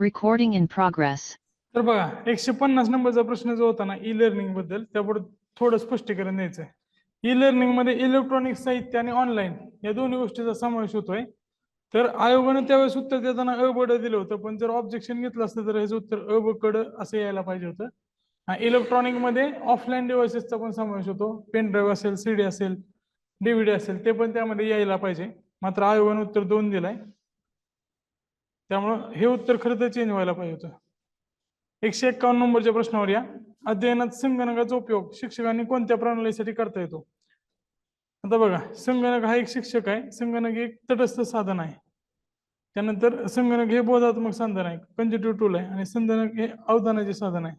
Recording in progress तर बघा एकशे पन्नास नंबरचा प्रश्न जो होता ना ई लर्निंगबद्दल त्याबद्दल थोडं स्पष्टीकरण द्यायचं आहे. ई लर्निंगमध्ये इलेक्ट्रॉनिक साहित्य आणि ऑनलाईन या दोन्ही गोष्टीचा समावेश होतोय. तर आयोगानं त्यावेळेस उत्तर देताना अ बड दिलं होतं पण जर ऑब्जेक्शन घेतलं असतं तर ह्याचं उत्तर अ ब कड असं यायला पाहिजे होतं. इलेक्ट्रॉनिकमध्ये ऑफलाईन डिव्हायसेसचा पण समावेश होतो. पेन ड्राईव्ह असेल सीडी असेल डीव्हीडी असेल ते पण त्यामध्ये यायला पाहिजे. मात्र आयोगानं उत्तर दोन दिलाय. त्यामुळं हे उत्तर खरं तर चेंज व्हायला पाहिजे होतं. एकशे एक्कावन्न नंबरच्या प्रश्नावर या. अध्ययनात संगणकाचा उपयोग शिक्षकांनी कोणत्या प्रणालीसाठी करता येतो? आता बघा संगणक हा एक शिक्षक आहे. संगणक एक तटस्थ साधन आहे. त्यानंतर संगणक हे बोधात्मक साधन आहे. कंजिटिव्ह टूल आहे. आणि संगणक हे अवधानाचे साधन आहे.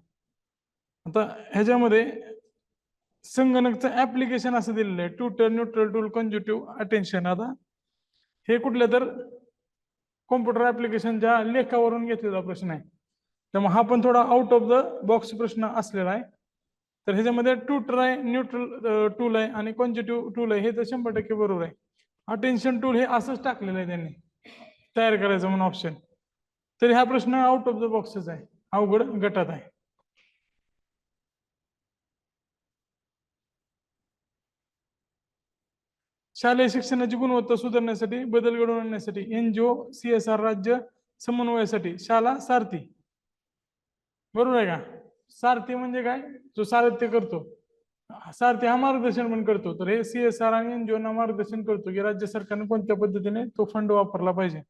आता ह्याच्यामध्ये संगणकचं ऍप्लिकेशन असं दिलेलं आहे. Tutor neutral tool conjunctive attention आता हे कुठल्या तर कॉम्प्युटर ऍप्लिकेशनच्या लेखावरून घेतलेला प्रश्न आहे. त्यामुळे हा पण थोडा आउट ऑफ द बॉक्स प्रश्न असलेला आहे. तर ह्याच्यामध्ये ट्यूटर आहे न्यूट्रल टूल आहे आणि कॉन्जिटिव्ह टूल आहे हे तर शंभर टक्के बरोबर आहे. अटेन्शन टूल हे असंच टाकलेलं आहे त्यांनी. तयार करायचं म्हणून ऑप्शन तरी हा प्रश्न आउट ऑफ द बॉक्सच आहे. अवघड गटात आहे. शालेय शिक्षणाची गुणवत्ता सुधारण्यासाठी बदल घडवून आणण्यासाठी एनजीओ सीएसआर राज्य समन्वयासाठी शाळा सारथी. बरोबर आहे का? सारथी म्हणजे काय? जो सारथ्य करतो. सारथी हा मार्गदर्शन पण करतो. तर हे सीएसआर आणि एनजीओ ना मार्गदर्शन करतो की राज्य सरकारने कोणत्या पद्धतीने तो फंड वापरला पाहिजे.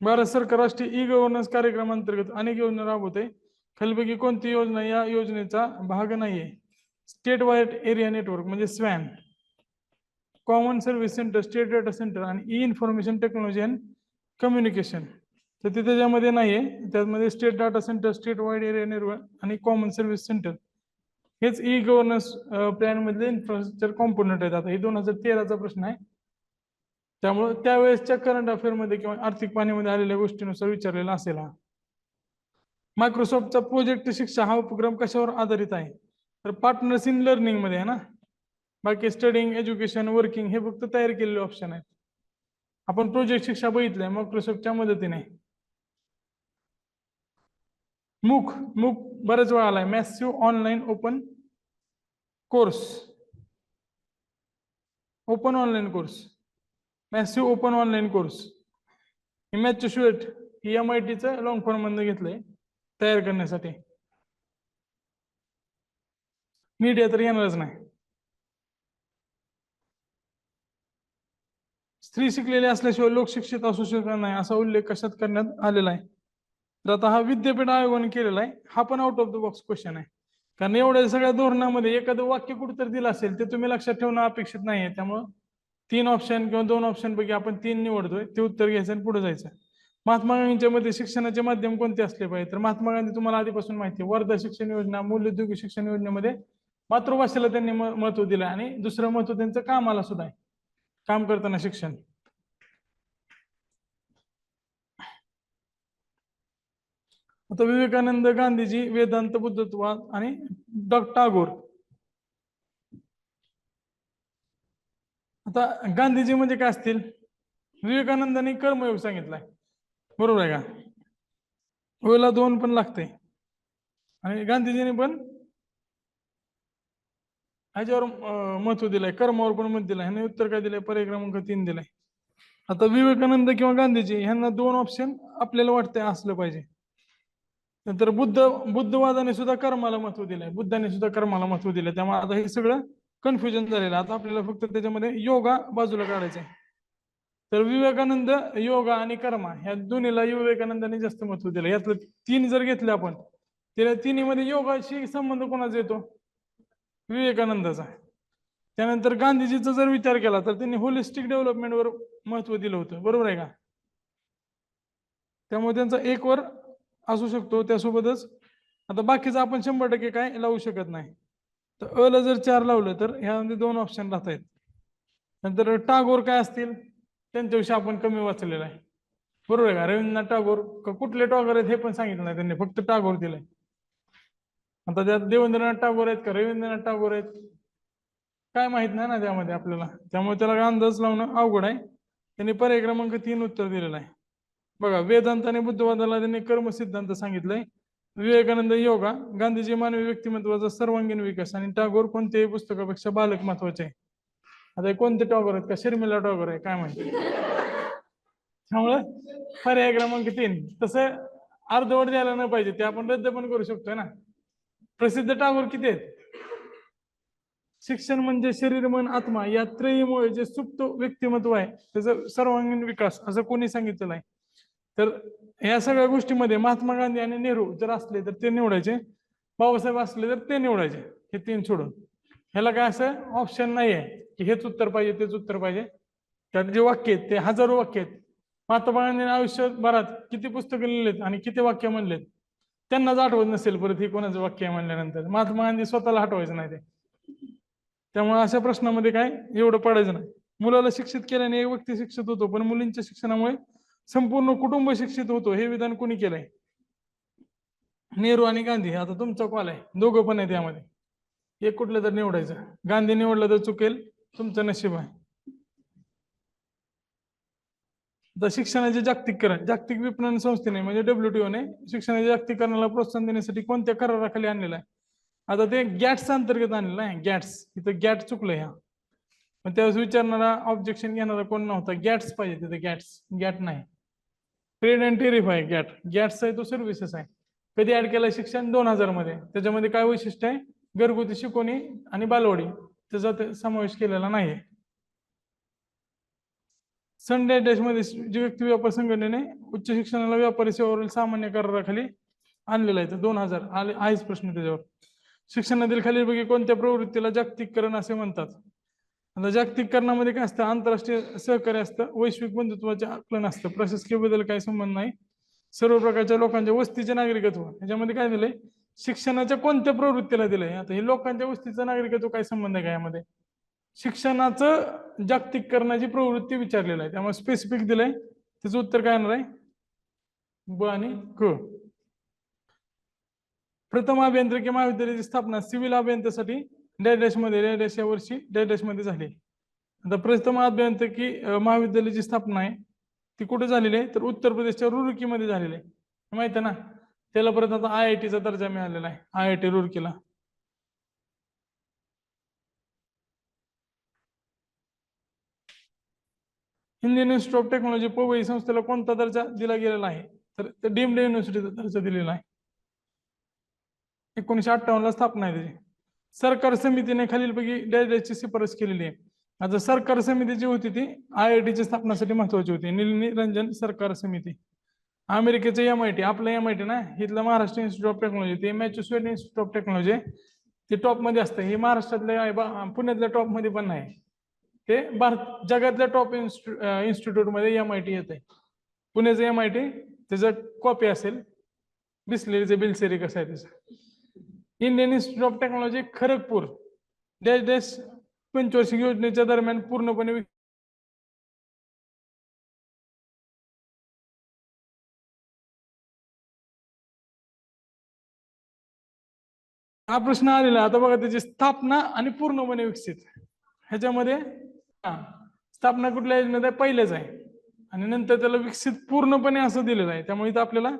भारत सरकार राष्ट्रीय ई गव्हर्नन्स कार्यक्रमांतर्गत अनेक योजना राबवते. खालीपैकी कोणती योजना या योजनेचा भाग नाहीये. स्टेट वाईड एरिया नेटवर्क म्हणजे स्वॅन common service centre state data centre आणि e information technology and communication तर ते त्याच्यामध्ये नाहीये त्यामध्ये state data centre state wide area network आणि कॉमन सर्व्हिस सेंटर हेच ई गव्हर्नन्स प्लॅनमधले इन्फ्रास्ट्रक्चर कॉम्पोनंट आहेत. आता हे दोन हजार तेराचा प्रश्न आहे. त्यामुळे त्यावेळेसच्या करंट अफेअरमध्ये किंवा आर्थिक पाण्यामध्ये आलेल्या गोष्टीनुसार विचारलेला असेल हा. मायक्रोसॉफ्टचा प्रोजेक्ट शिक्षा हा उपक्रम कशावर आधारित आहे? तर पार्टनर्स इन लर्निंगमध्ये आहे ना? बाकी स्टडिंग एज्युकेशन वर्किंग हे फक्त तयार केलेले ऑप्शन आहेत. आपण प्रोजेक्ट शिक्षा बघितलंय मायक्रोसॉफ्टच्या मदतीने. मुख मूक बरेच वेळा आलाय. Massive online open course open online course massive open online course इमॅच शुएट ही एम आय टीचं लॉंग फॉर्म मधनं घेतलंय तयार करण्यासाठी. मीडिया तर येणारच नाही. स्त्री शिकलेली असल्याशिवाय लोक शिक्षित असू शकत नाही असा उल्लेख कशात करण्यात आलेला आहे? तर आता हा विद्यापीठ आयोगाने केलेला आहे. हा पण out of the box question आहे. कारण एवढ्या सगळ्या धोरणामध्ये एखादं वाक्य कुठंतरी दिलं असेल ते तुम्ही लक्षात ठेवणं अपेक्षित नाहीये. त्यामुळं तीन ऑप्शन किंवा दोन ऑप्शन पैकी आपण तीन निवडतोय ते उत्तर घ्यायचं आणि पुढे जायचं. महात्मा गांधींच्या मध्ये शिक्षणाचे माध्यम कोणते असले पाहिजे? तर महात्मा गांधी तुम्हाला आधीपासून माहिती आहे वर्धा शिक्षण योजना मूल्योद्योगी शिक्षण योजनेमध्ये मातृभाषेला त्यांनी महत्त्व दिलं आणि दुसरं महत्त्व त्यांचं कामाला सुद्धा आहे. काम करताना शिक्षण. आता विवेकानंद गांधीजी वेदांत बुद्धत्वाद आणि डॉ टागोर. आता गांधीजी म्हणजे काय असतील? विवेकानंदांनी कर्मयोग सांगितलाय. बरोबर आहे का? ओला दोन पण लागते आणि गांधीजीने पण ह्याच्यावर महत्त्व दिलंय. कर्मावर पण मत दिलंय. ह्याने उत्तर काय दिलंय? पर्याय क्रमांक तीन दिलाय. आता विवेकानंद किंवा गांधीजी ह्यांना दोन ऑप्शन आपल्याला वाटतंय असलं पाहिजे. नंतर बुद्ध बुद्धवादाने सुद्धा कर्माला महत्त्व दिलंय. बुद्धाने सुद्धा कर्माला महत्त्व दिलंय. त्यामुळे आता हे सगळं कन्फ्युजन झालेलं आता आपल्याला फक्त त्याच्यामध्ये योगा बाजूला काढायचा आहे तर विवेकानंद योगा आणि कर्मा ह्या दोन्हीला विवेकानंदाने जास्त महत्त्व दिलं यातलं तीन जर घेतलं आपण तिला तिन्ही मध्ये योगाशी संबंध कोणाचा येतो? विवेकानंदाचा त्यानंतर गांधीजीचा जर विचार केला तर त्यांनी होलिस्टिक डेव्हलपमेंटवर महत्त्व दिलं होतं. बरोबर आहे का? त्यामुळे त्यांचा एक वर असू शकतो. त्यासोबतच आता बाकीचं आपण शंभर टक्के काय लावू शकत नाही. तर अ ला जर चार लावलं तर ह्यामध्ये दोन ऑप्शन राहत आहेत. नंतर टागोर काय असतील? त्यांच्याविषयी आपण कमी वाचलेलं आहे. बरोबर आहे का? रवींद्रनाथ टागोर कुठले टागोर आहेत हे पण सांगितलं नाही त्यांनी. फक्त टागोर दिलंय. आता त्यात देवेंद्रनाथ टागोर आहेत का? रवींद्रनाथ टागोर आहेत? काय माहीत नाही ना त्यामध्ये आपल्याला. त्यामुळे त्याला अंदाज लावणं अवघड आहे. त्यांनी पर्याय क्रमांक तीन उत्तर दिलेलं आहे. बघा वेदांत आणि बुद्धवादाला त्यांनी कर्म सिद्धांत सांगितलंय. विवेकानंद योगा गांधीजी मानवी व्यक्तिमत्वाचा सर्वांगीण विकास आणि टागोर कोणत्याही पुस्तकापेक्षा बालक महत्त्वाचे आहे. आता हे कोणते टॉगर आहेत का? शर्मिला टॉगर आहे काय माहिती? त्यामुळे पर्याय क्रमांक तीन. तसं अर्धवट द्यायला न पाहिजे ते आपण रद्द पण करू शकतोय ना. प्रसिद्ध टागोर किती आहेत? शिक्षण म्हणजे शरीर मन आत्मा या त्रयीमुळे जे सुप्त व्यक्तिमत्व आहे त्याचा सर्वांगीण विकास असं कोणी सांगितलं नाही. तर या सगळ्या गोष्टीमध्ये महात्मा गांधी आणि नेहरू जर असले तर ते निवडायचे बाबासाहेब असले तर ते निवडायचे हे तीन सोडून. ह्याला काय असं ऑप्शन नाही आहे की हेच उत्तर पाहिजे तेच उत्तर पाहिजे. त्यात जे वाक्य आहेत ते हजारो वाक्य आहेत. महात्मा गांधीने आयुष्यभरात किती पुस्तकं लिहिलेत आणि किती वाक्य म्हणलेत? त्यांनाच आठवत नसेल परत हे कोणाचं वाक्य म्हणल्यानंतर. महात्मा गांधी स्वतःला हटवायचं नाही ते. त्यामुळे अशा प्रश्नामध्ये काय? एवढं पडायचं नाही. मुलाला शिक्षित केल्याने एक व्यक्ती शिक्षित होतो पण मुलींच्या शिक्षणामुळे संपूर्ण कुटुंब शिक्षित होतो हे विधान कोणी केलंय? नेहरू आणि गांधी आता तुमचा कॉल आहे. दोघं पण आहे त्यामध्ये एक कुठलं तर निवडायचं. गांधी निवडलं तर चुकेल तुमचं नशीब आहे. आता शिक्षणाचे जागतिकरण जागतिक विपणन संस्थेने म्हणजे डब्ल्यूटीओ ने शिक्षणाच्या जागतिकरणाला प्रोत्साहन देण्यासाठी कोणत्या कराराखाली आणलेला आहे? आता ते गॅट्स अंतर्गत आणलेलं आहे गॅट्स इथं गॅट चुकलं ह्या मग त्यावेळेस विचारणारा ऑब्जेक्शन घेणारा कोण नव्हता? गॅट्स पाहिजे तिथे गॅट्स गॅट नाही. ट्रेड अँड टेरिफ आहे गॅट गॅट्स आहे तो सर्व्हिसेस आहे. कधी ऍड केलं शिक्षण? दोन हजारमध्ये. त्याच्यामध्ये काय वैशिष्ट्य आहे? घरगुती शिकवणी आणि बालवाडी. त्याचा समावेश केलेला नाहीये. संडे डॅशमध्ये जी व्यक्ती व्यापार संघटनेने उच्च शिक्षणाला व्यापारी सेवावरील सामान्य कराराखाली आणलेला आहे. दोन हजार आले आहेच प्रश्न त्याच्यावर. शिक्षणातील खालीलपैकी कोणत्या प्रवृत्तीला जागतिककरण असे म्हणतात? आता जागतिककरणामध्ये काय असतं? आंतरराष्ट्रीय सहकार्य असतं. वैश्विक बंधुत्वाचे आकलन असतं. प्रशासकीयबद्दल काही संबंध नाही. सर्व प्रकारच्या लोकांच्या वस्तीचे नागरिकत्व. याच्यामध्ये काय दिलंय? शिक्षणाच्या कोणत्या प्रवृत्तीला दिलंय? आता हे लोकांच्या वस्तीचं नागरिकत्व काय संबंध आहे का यामध्ये? शिक्षणाचं जागतिककरणाची प्रवृत्ती विचारलेलं आहे. त्यामुळे स्पेसिफिक दिलंय. त्याचं उत्तर काय येणार आहे? ब आणि क प्रथम अभियांत्रिकी महाविद्यालयाची स्थापना सिव्हिल अभियंत्यासाठी डॅडॅशमध्ये डॅडॅश या वर्षी डॅडॅशमध्ये झाली. आता प्रथम अभियांत्रिकी महाविद्यालयाची स्थापना आहे. ती कुठे झालेली आहे? तर उत्तर प्रदेशच्या रुरकीमध्ये झालेली आहे. माहिती आहे ना? त्याला परत आता आय आय टीचा दर्जा मिळालेला आहे. I I T रुरकीला. Indian institute of technology Powai संस्थेला कोणता दर्जा दिला गेलेला आहे? तर डीम्ड युनिव्हर्सिटीचा दर्जा दिलेला आहे. एकोणीशे अठ्ठावन्न ला स्थापना आहे त्याची. सरकार समितीने खालीलपैकी डॅश डॅशची शिफारस केलेली आहे. आता सरकार समिती जी होती ती आय आय टीची स्थापनासाठी महत्वाची होती. निलनी सरकार समिती. अमेरिकेचं एम आय टी आपलं एम आय टी ना इथलं महाराष्ट्र इन्स्टिट्यूट ऑफ टेक्नॉलॉजी ते मॅच्युसेट इन्स्टिट्यूट ऑफ टेक्नॉलॉजी ते टॉपमध्ये असतं. हे महाराष्ट्रातले आहे बा- पुण्यातल्या टॉपमध्ये पण नाही ते भारत जगातल्या टॉप इन्स्टिट्यूटमध्ये एम आय टी येत आहे पुण्याचं एम आय टी त्याचं कॉपी असेल. बिस्लेरीचं बिलसेरी कसं आहे त्याचं. Indian institute of technology Kharagpur. Dash dash पंचवार्षिक योजनेच्या दरम्यान पूर्णपणे हा प्रश्न आलेला आता बघा त्याची स्थापना आणि पूर्णपणे विकसित. ह्याच्यामध्ये स्थापना कुठल्या योजनेत आहे? पहिलेच आहे. आणि नंतर त्याला विकसित पूर्णपणे असं दिलेलं आहे. त्यामुळे इथं आपल्याला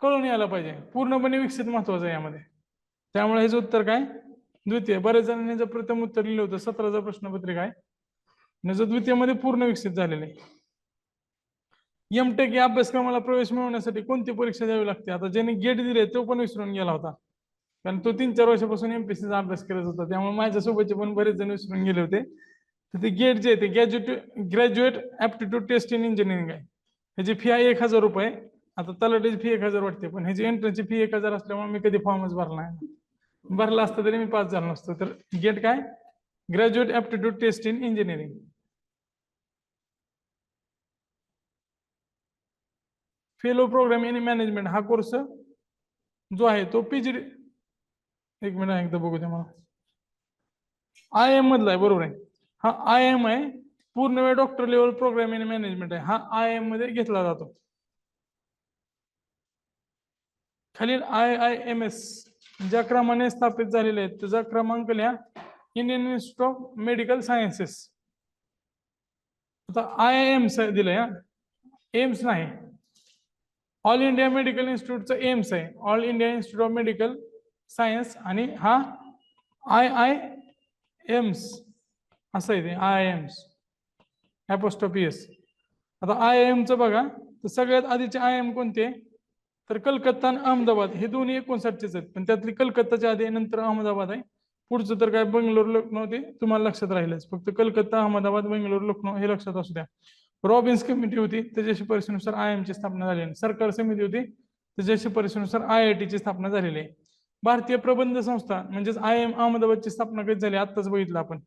कळून यायला पाहिजे. पूर्णपणे विकसित महत्वाचं आहे यामध्ये. त्यामुळे हेच उत्तर काय? द्वितीय. बऱ्याच जणांनी जर प्रथम उत्तर लिहिलं होतं. सतराचा प्रश्नपत्रिका आहे. आणि जो द्वितीयमध्ये पूर्ण विकसित झालेलं आहे. एमटेक या अभ्यासक्रमाला प्रवेश मिळवण्यासाठी कोणती परीक्षा द्यावी लागते? आता ज्याने गेट दिले तो पण विसरून गेला होता. कारण तो तीन चार वर्षापासून एमपीसीचा अभ्यास करत होता. त्यामुळे माझ्यासोबतचे पण बरेच जण विसरून गेले होते. तर ते गेट जे आहे ते graduate graduate aptitude test in engineering आहे. ह्याची फी आहे एक हजार रुपये. आता तलाठीची फी एक हजार वाटते पण ह्याची एंट्रन्सची फी एक हजार असल्यामुळे मी कधी फॉर्मच भरला नाही. भरला असता तरी मी पास झालो नसतो. तर गेट काय? Graduate aptitude test in engineering fellow program in management हा कोर्स जो आहे तो पीजी एक मिनिट एकदा बघू द्या मला. आय एम मधला आहे बरोबर आहे. हा आय एम आहे पूर्ण वेळ doctor level program in management आहे. हा आय एममध्ये घेतला जातो. खालील आय आय एम एस ज्या क्रमाने स्थापित झालेले आहेत त्याचा क्रमांक लिहा. Indian institute of medical sciences आता आय आय एम दिलंय एम्स नाही. ऑल इंडिया मेडिकल इन्स्टिट्यूटचं एम्स आहे. All India institute of medical science आणि हा आय आय एम्स असं आहे ते आय आय एम्स ॲपोस्टॉपियस आता आय आय एमचं बघा तर सगळ्यात आधीचे आय एम कोणते? तर कलकत्ता आणि अहमदाबाद हे दोन्ही एकोणसाठचेच आहेत. पण त्यातली कलकत्ताच्या आधी नंतर अहमदाबाद आहे. पुढचं तर काय बंगलोर लखनौ ते तुम्हाला लक्षात राहिलंच. फक्त कलकत्ता अहमदाबाद बंगलोर लखनौ हे लक्षात असू द्या. रॉबिन्स कमिटी होती त्याच्या शिफारशीनुसार आय एम ची स्थापना झाली आहे. सरकार समिती होती त्याच्या शिफारशीनुसार आय आय टी ची स्थापना झालेली आहे. भारतीय प्रबंध संस्था म्हणजेच आय एम अहमदाबादची स्थापना कधी झाली? आत्ताच बघितलं आपण.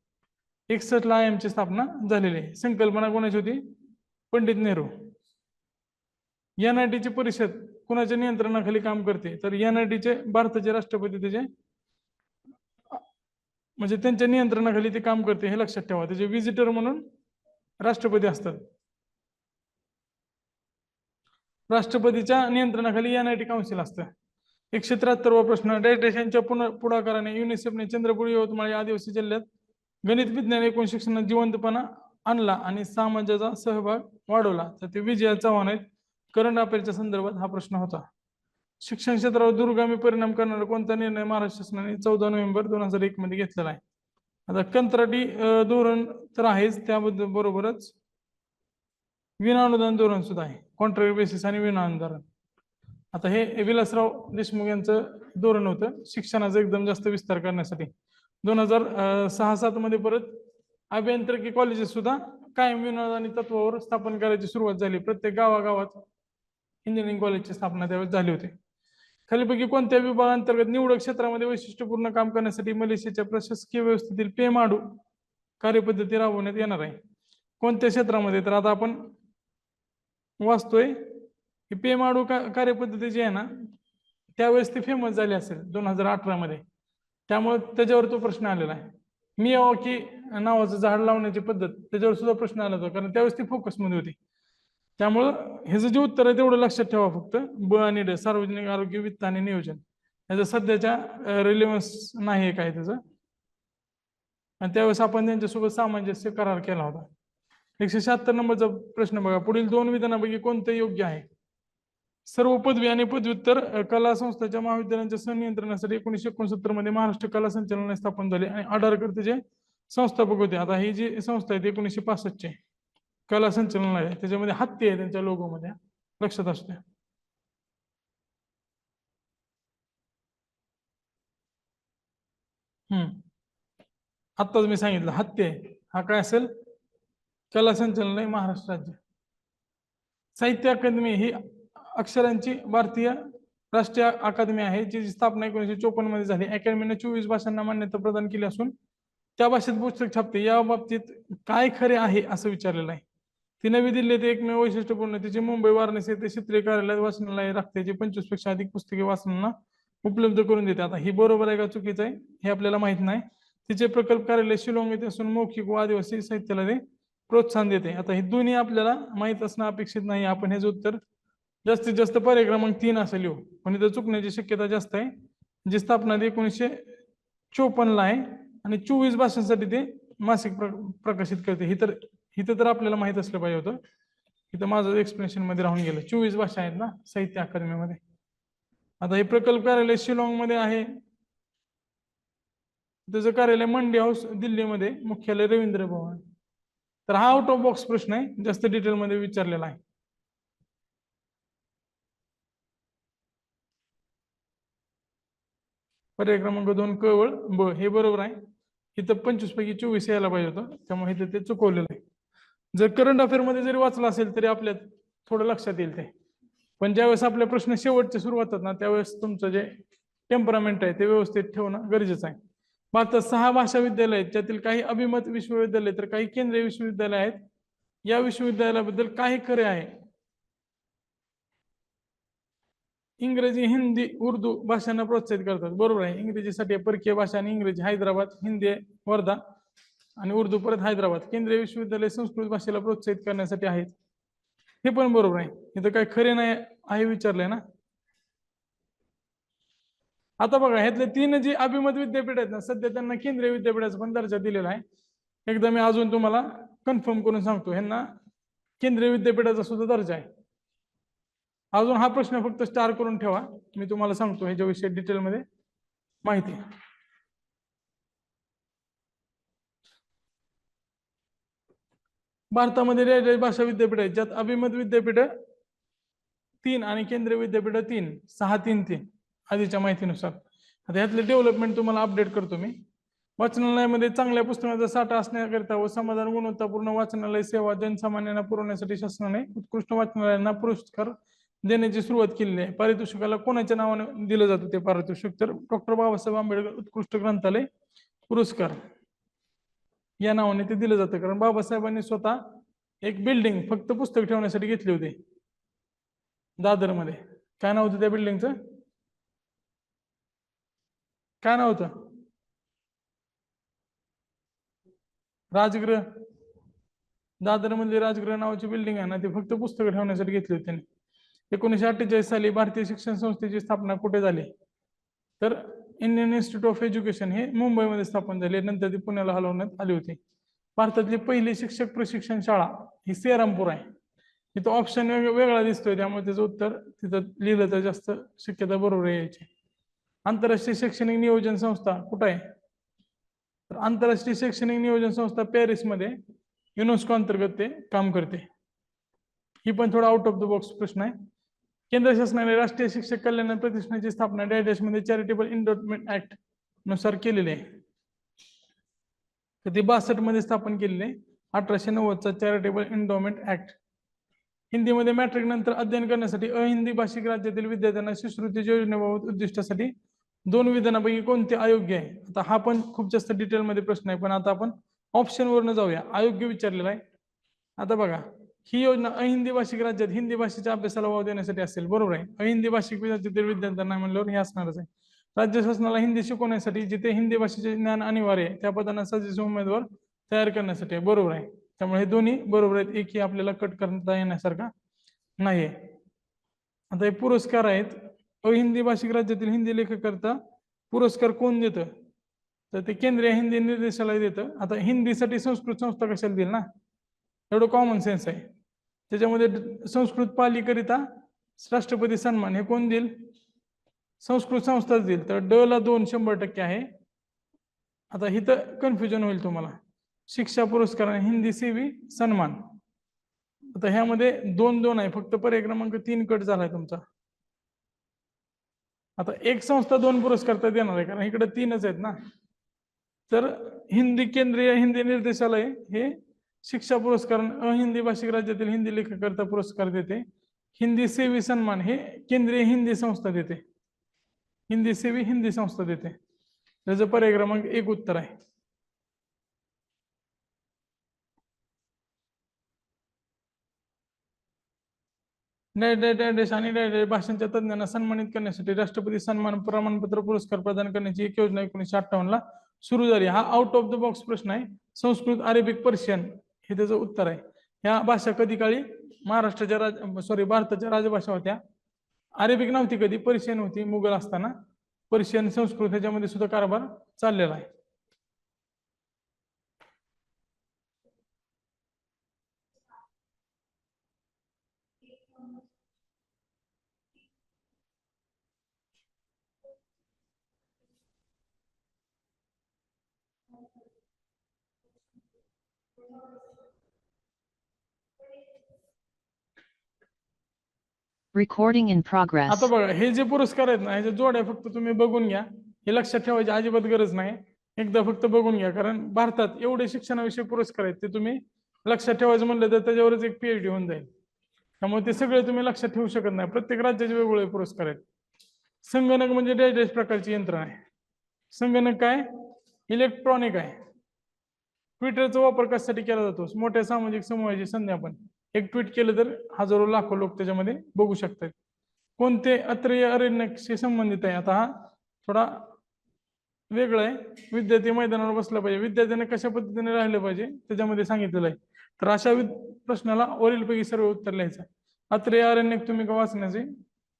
एकसष्टला आय एमची स्थापना झालेली आहे. संकल्पना कोणाची होती? पंडित नेहरू. एनआयटीची परिषद कुणाच्या नियंत्रणाखाली काम करते? तर एनआयटीचे भारताचे राष्ट्रपती त्याचे म्हणजे त्यांच्या नियंत्रणाखाली ते काम करते हे लक्षात ठेवा. त्याचे व्हिजिटर म्हणून राष्ट्रपती असतात. राष्ट्रपतीच्या नियंत्रणाखाली एनआयटी काउन्सिल असतं. एकशे त्र्याहत्तरवा प्रश्न. डायटेशनच्या पुन्हा पुढाकाराने युनिसेफने चंद्रपूर यवतमाळ या आदिवासी जिल्ह्यात गणित विज्ञान एकूण शिक्षणात जिवंतपणा आणला आणि समाजाचा सहभाग वाढवला. तर ते विजया चव्हाण आहेत. करंट अफेअरच्या संदर्भात हा प्रश्न होता. शिक्षण क्षेत्रावर दूरगामी परिणाम करणारा कोणता निर्णय महाराष्ट्र शासनाने चौदा नोव्हेंबर दोन हजार एक मध्ये घेतलेला आहे? आता कंत्राटी धोरण तर आहेच. त्याबद्दल बरोबरच विनानुदान धोरण सुद्धा आहे. कॉन्ट्रॅक्ट बेसिस आणि विनाअनुदान आता हे विलासराव देशमुख यांचं धोरण होतं. शिक्षणाचा एकदम जास्त विस्तार करण्यासाठी. दोन हजार सहा सात मध्ये परत अभियांत्रिकी कॉलेजेस सुद्धा कायम विनोदानी तत्वावर स्थापन करायची सुरुवात झाली. प्रत्येक गावागावात इंजिनिअरिंग कॉलेजची स्थापना त्यावेळेस झाली होती. खालीपैकी कोणत्या विभागांतर्गत निवडक क्षेत्रामध्ये वैशिष्ट्यपूर्ण काम करण्यासाठी मलेशियाच्या प्रशासकीय व्यवस्थेतील पेमाडू कार्यपद्धती राबवण्यात येणार आहे? कोणत्या क्षेत्रामध्ये? तर आता आपण वाचतोय की पेमाडू का कार्यपद्धती जी आहे ना त्यावेळेस ती फेमस झाली असेल दोन हजार अठरा मध्ये. त्यामुळे त्याच्यावर तो प्रश्न आलेला आहे. मियावाकी नावाचं झाड लावण्याची पद्धत त्याच्यावर सुद्धा प्रश्न आला होता कारण त्यावेळेस ती फोकसमध्ये होती. त्यामुळं ह्याचं जे उत्तर आहे तेवढं लक्षात ठेवा फक्त. ब आणि ड सार्वजनिक आरोग्य वित्त आणि नियोजन. ह्याचा सध्याच्या रिलेव्हन्स नाही आहे काय त्याचं. आणि त्यावेळेस आपण त्यांच्यासोबत सामंजस्य करार केला होता. एकशे शहात्तर नंबरचा प्रश्न बघा. पुढील दोन विधानापैकी कोणतं योग्य आहे? सर्व पदवी आणि पदव्युत्तर कला संस्थाच्या महाविद्यालयांच्या संनियंत्रणासाठी एकोणीशे एकोणसत्तरमध्ये महाराष्ट्र कला संचालनालय स्थापन झाले आणि आडारकर त्याचे संस्थापक होते. आता ही जी संस्था आहे ती एकोणीशे पासष्टची कला संचालनालय आहे. त्याच्यामध्ये हत्ती आहे त्यांच्या लोगोमध्ये लक्षात असू द्या हम्म. आत्ताच मी सांगितलं हत्ती आहे. हा काय असेल? कला संचालनालय महाराष्ट्र राज्य. साहित्य अकादमी ही अक्षरांची भारतीय राष्ट्रीय अकादमी आहे जी स्थापना एकोणीशे चोपन्नमध्ये झाली. अकॅडमीने चोवीस भाषांना मान्यता प्रदान केली असून त्या भाषेत पुस्तक छापते. या बाबतीत काय खरे आहे असं विचारलेलं आहे. ती नवी दिल्लीत एकमेव वैशिष्ट्यपूर्ण तिचे मुंबई वाराणसी येथे क्षेत्रीय कार्यालयात वाचनालय राखते जे पंचवीसपेक्षा अधिक पुस्तके वाचनांना उपलब्ध करून देते. आता ही बरोबर आहे का चुकीचं आहे? हे आपल्याला माहीत नाही. तिचे प्रकल्प कार्यालय शिलोंग येथे असून मौखिक व आदिवासी साहित्याला ते प्रोत्साहन देते. आता हे दोन्ही आपल्याला माहीत असणं अपेक्षित नाही. आपण हेच उत्तर जास्तीत जास्त पर्याय क्रमांक तीन असेल येऊ. पण इथं चुकण्याची शक्यता जास्त आहे. जी स्थापना एकोणीसशे चोपन्नला आहे आणि चोवीस भाषांसाठी ते मासिक प्र- प्रकाशित करते. ही तर इथं तर आपल्याला माहीत असलं पाहिजे होतं. इथं माझं एक्सप्लेनेशनमध्ये राहून गेलं. चोवीस भाषा आहेत ना साहित्य अकादमीमध्ये. आता हे प्रकल्प कार्यालय शिलाँगमध्ये आहे. त्याचं कार्यालय मंडी हाऊस दिल्लीमध्ये मुख्यालय रवींद्र भवन. तर हा आउट ऑफ बॉक्स प्रश्न आहे. जास्त डिटेलमध्ये विचारलेला आहे. पर्याय क्रमांक दोन कवळ ब हे बरोबर आहे. इथं पंचवीस पैकी चोवीस यायला पाहिजे होतं. त्यामुळे इथं ते चुकवलेलं आहे. जर करंट अफेअरमध्ये जरी वाचलं असेल तरी आपल्या थोडं लक्षात येईल ते. पण ज्यावेळेस आपले प्रश्न शेवटचे सुरू होतात ना त्यावेळेस तुमचं जे टेम्परामेंट आहे ते व्यवस्थित ठेवणं गरजेचं आहे. भारतात सहा भाषा विद्यालय आहेत त्यातील काही अभिमत विश्वविद्यालय तर काही केंद्रीय विश्वविद्यालय आहेत. या विश्वविद्यालयाबद्दल काही खरे आहे. इंग्रजी हिंदी उर्दू भाषांना प्रोत्साहित करतात. बरोबर आहे. इंग्रजीसाठी परकीय भाषा आणि इंग्रजी. हैदराबाद हिंदी आहे. वर्धा आणि उर्दू परत हैदराबाद. केंद्रीय विश्वविद्यालय संस्कृत भाषेला प्रोत्साहित करण्यासाठी आहेत. हे पण बरोबर आहे. इथं काय खरे नाही आहे विचारलंय ना? आता बघा ह्यातले तीन जी अभिमत विद्यापीठ आहेत ना सध्या त्यांना केंद्रीय विद्यापीठाचा पण दर्जा दिलेला आहे. एकदा मी अजून तुम्हाला कन्फर्म करून सांगतो. ह्यांना केंद्रीय विद्यापीठाचा सुद्धा दर्जा आहे. अजून हा प्रश्न फक्त स्टार करून ठेवा. मी तुम्हाला सांगतो ह्याच्याविषयी डिटेलमध्ये माहिती. भारतामध्ये रेल्वे भाषा विद्यापीठ आहेत ज्यात अभिमत विद्यापीठ तीन आणि केंद्रीय विद्यापीठ तीन सहा तीन तीन आधीच्या माहितीनुसार. आता ह्यातले डेव्हलपमेंट तुम्हाला अपडेट करतो मी. वाचनालयामध्ये चांगल्या पुस्तकांचा साठा असण्याकरिता व समाधान गुणवत्तापूर्ण वाचनालय सेवा जनसामान्यांना पुरवण्यासाठी शासनाने उत्कृष्ट वाचनालयांना पुरस्कार देण्याची सुरुवात केलेली आहे पारितोषिकाला कोणाच्या नावाने दिलं जातं ते पारितोषिक? तर डॉक्टर बाबासाहेब आंबेडकर उत्कृष्ट ग्रंथालय पुरस्कार. या नावाने ते दिलं जातं. कारण बाबासाहेबांनी स्वतः एक बिल्डिंग फक्त पुस्तक ठेवण्यासाठी घेतली होती. दादरमध्ये. काय नाव होतं त्या बिल्डिंगचं काय नाव होतं? राजगृह. दादरमधली राजगृह नावाची बिल्डिंग आहे ना ती फक्त पुस्तकं ठेवण्यासाठी घेतली होती त्यांनी. एकोणीशे अठ्ठेचाळीस साली भारतीय शिक्षण संस्थेची स्थापना कुठे झाली? तर इंडियन इन्स्टिट्यूट ऑफ एज्युकेशन हे मुंबईमध्ये स्थापन झाले. नंतर ती पुण्याला हलवण्यात आली होती. भारतातली पहिली शिक्षक प्रशिक्षण शाळा ही सेरामपूर आहे. इथं ऑप्शन वेगळा दिसतोय. त्यामुळे त्याचं उत्तर तिथं लिहिलं तर जास्त शक्यता बरोबर यायची. आंतरराष्ट्रीय शैक्षणिक नियोजन संस्था कुठं आहे? तर आंतरराष्ट्रीय शैक्षणिक नियोजन संस्था पॅरिसमध्ये युनेस्को अंतर्गत ते काम करते. ही पण थोडा आउट ऑफ द बॉक्स प्रश्न आहे. केंद्र शासनाने राष्ट्रीय शिक्षक कल्याण प्रतिष्ठानाची स्थापना डॅडेशमध्ये चॅरिटेबल इन्व्हेस्टमेंट ऍक्टनुसार केलेली आहे. तर ती बासष्टमध्ये स्थापन केलेली आहे. अठराशे नव्वदचा चॅरिटेबल इन्डॉमेंट ऍक्ट हिंदीमध्ये मॅट्रिक नंतर अध्ययन करण्यासाठी अहिंदी भाषिक राज्यातील विद्यार्थ्यांना शिष्यवृत्ती योजनेबाबत उद्दिष्टासाठी दोन विधानापैकी कोणते अयोग्य आहे? आता हा पण खूप जास्त डिटेलमध्ये प्रश्न आहे पण आता आपण ऑप्शनवरनं जाऊया. अयोग्य विचारलेला आहे. आता बघा. ही योजना अहिंदी भाषिक राज्यात हिंदी भाषेच्या अभ्यासाला वाव देण्यासाठी असेल. बरोबर आहे? अहिंदी भाषिक विद्यार्थी विद्यार्थ्यांना म्हणल्यावर हे असणारच आहे. राज्य शासनाला हिंदी शिकवण्यासाठी जिथे हिंदी भाषेचे ज्ञान अनिवार्य आहे त्या पदांना सजेस्ट उमेदवार तयार करण्यासाठी आहे. बरोबर आहे? त्यामुळे हे दोन्ही बरोबर आहेत. एक ही आपल्याला कट करता येण्यासारखा नाही आता हे पुरस्कार आहेत. अहिंदी भाषिक राज्यातील हिंदी लेखकरता पुरस्कार कोण देतं? तर ते केंद्रीय हिंदी निर्देशालय देतं. आता हिंदीसाठी संस्कृत संस्था कशाला देईल ना? एवढं कॉमन सेन्स आहे. त्याच्यामध्ये संस्कृत पालीकरिता राष्ट्रपती सन्मान हे कोण देईल? संस्कृत संस्थाच देईल. तर ड ला दोन शंभर टक्के आहे. आता हिथं कन्फ्युजन होईल तुम्हाला. शिक्षा पुरस्कार आणि हिंदी सेवी सन्मान. आता ह्यामध्ये दोन दोन आहे. फक्त पर्याय क्रमांक तीन कट झालाय तुमचा. आता एक संस्था दोन पुरस्कार तर देणार आहे कारण इकडे तीनच आहेत ना. तर हिंदी केंद्रीय हिंदी निर्देशालय हे शिक्षा पुरस्कार अहिंदी भाषिक राज्यातील हिंदी लेखककर्ता पुरस्कार देते. हिंदी सेवी सन्मान हे केंद्रीय हिंदी संस्था देते. हिंदी सेवी हिंदी संस्था देते. त्याचं पर्याय क्रमांक एक उत्तर आहे. डॅश आणि डॅश भाषांच्या तज्ञांना सन्मानित करण्यासाठी राष्ट्रपती सन्मान प्रमाणपत्र पुरस्कार प्रदान करण्याची एक योजना एकोणीशे अठ्ठावन्न ला सुरू झाली. हा आउट ऑफ द बॉक्स प्रश्न आहे. संस्कृत अरेबिक पर्शियन हे त्याचं उत्तर आहे. ह्या भाषा कधी काळी महाराष्ट्राच्या राज सॉरी भारताच्या राजभाषा होत्या. अरेबिक नव्हती कधी पर्शियन होती मुघल असताना. पर्शियन संस्कृत ह्याच्यामध्ये सुद्धा कारभार चाललेला आहे. रेकॉर्डिंग इन प्रोग्रेस आता बघा हे जे पुरस्कार आहेत ना ह्याच्या जोड्या फक्त तुम्ही बघून घ्या. हे लक्षात ठेवायची अजिबात गरज नाही. एकदा फक्त बघून घ्या कारण भारतात एवढे शिक्षणाविषयी पुरस्कार आहेत ते तुम्ही लक्षात ठेवायचं म्हणलं तर त्याच्यावरच एक पीएचडी होऊन जाईल. त्यामुळे ते सगळे तुम्ही लक्षात ठेवू शकत नाही. प्रत्येक राज्याचे वेगवेगळे पुरस्कार आहेत. संगणक म्हणजे डॅश डॅश प्रकारची यंत्रणा आहे. संगणक काय? इलेक्ट्रॉनिक आहे. ट्विटरचा वापर कशासाठी केला जातो? मोठ्या सामाजिक समूहाची संज्ञापन एक ट्विट केलं तर हजारो लाखो लोक त्याच्यामध्ये बघू शकतात कोणते अत्रेय अरण्यशी संबंधित आहे? आता हा थोडा वेगळा आहे. विद्यार्थी मैदानावर बसला पाहिजे. विद्यार्थ्यांना कशा पद्धतीने राहिलं पाहिजे? त्याच्यामध्ये सांगितलेलं आहे. तर अशा प्रश्नाला वरीलपैकी सर्व उत्तर लिहायचं. अत्रेय अरण्यक तुम्ही का वाचण्याचे?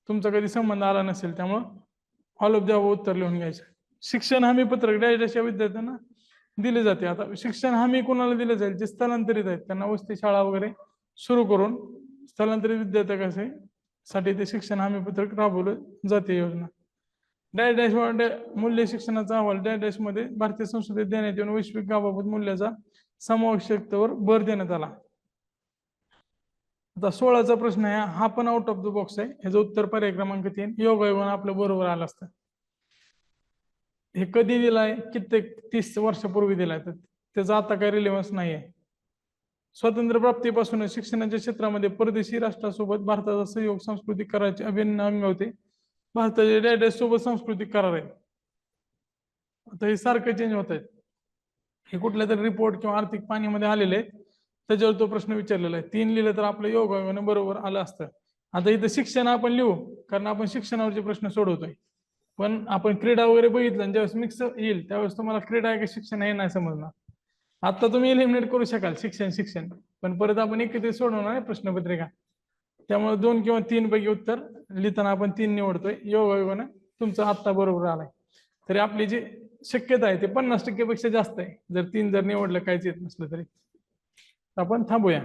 तुमचा कधी संबंध आला नसेल त्यामुळं ऑल ऑफ द्यावं उत्तर लिहून घ्यायचं. शिक्षण हमी पत्रक डायरेक्ट अशा विद्यार्थ्यांना दिले जाते. आता शिक्षण हमी कोणाला दिलं जाईल? जे स्थलांतरित आहेत त्यांना वसती शाळा वगैरे सुरू करून स्थलांतरित विद्यार्थ्यांसाठी साठी ते शिक्षण हमी पत्रक राबवलं जाते योजना. डॅश डॅश मूल्य शिक्षणाचा अहवाल डॅश डॅशमध्ये भारतीय संस्कृतीत देण्यात येऊन वैश्विक गावाभूत मूल्याचा समावेशकतेवर भर देण्यात आला. आता सोळाचा प्रश्न आहे हा पण आउट ऑफ द बॉक्स आहे. ह्याचं उत्तर पर्याय क्रमांक तीन योगायोगानं आपलं बरोबर आलं असतं. हे कधी दिलाय? कित्येक तीस वर्षापूर्वी दिलाय. तर त्याचा आता काही रिलेव्हन्स नाही आहे स्वातंत्र्य प्राप्तीपासून शिक्षणाच्या क्षेत्रामध्ये परदेशी राष्ट्रासोबत भारताचा सहयोग सांस्कृतिक कराराचे अभिन्न अंग होते. भारताच्या डॅडॅश सोबत सांस्कृतिक करार आहे आता हे सारखं चेंज होत आहेत. हे कुठल्या तरी रिपोर्ट किंवा आर्थिक पाणीमध्ये आलेले आहेत. त्याच्यावर तो प्रश्न विचारलेला आहे. तीन लिहिलं तर आपलं योगायोगानं बरोबर आलं असतं. आता इथं शिक्षण आपण लिहू कारण आपण शिक्षणावरचे प्रश्न सोडवतोय. पण आपण क्रीडा वगैरे बघितलं आणि ज्यावेळेस मिक्स येईल त्यावेळेस तुम्हाला क्रीडा आहे का शिक्षण हे नाही समजणार. आता तुम्ही एलिमिनेट करू शकाल शिक्षण शिक्षण. पण परत आपण एकत्रित सोडवणार आहे प्रश्नपत्रिका. त्यामुळे दोन किंवा तीन पैकी उत्तर लिहिताना आपण तीन निवडतोय. योगायोगानं तुमचं आत्ता बरोबर आलाय. तरी आपली जी शक्यता आहे ते पन्नास टक्केपेक्षा जास्त आहे. जर तीन जर निवडलं काहीच येत नसलं तरी. आपण थांबूया.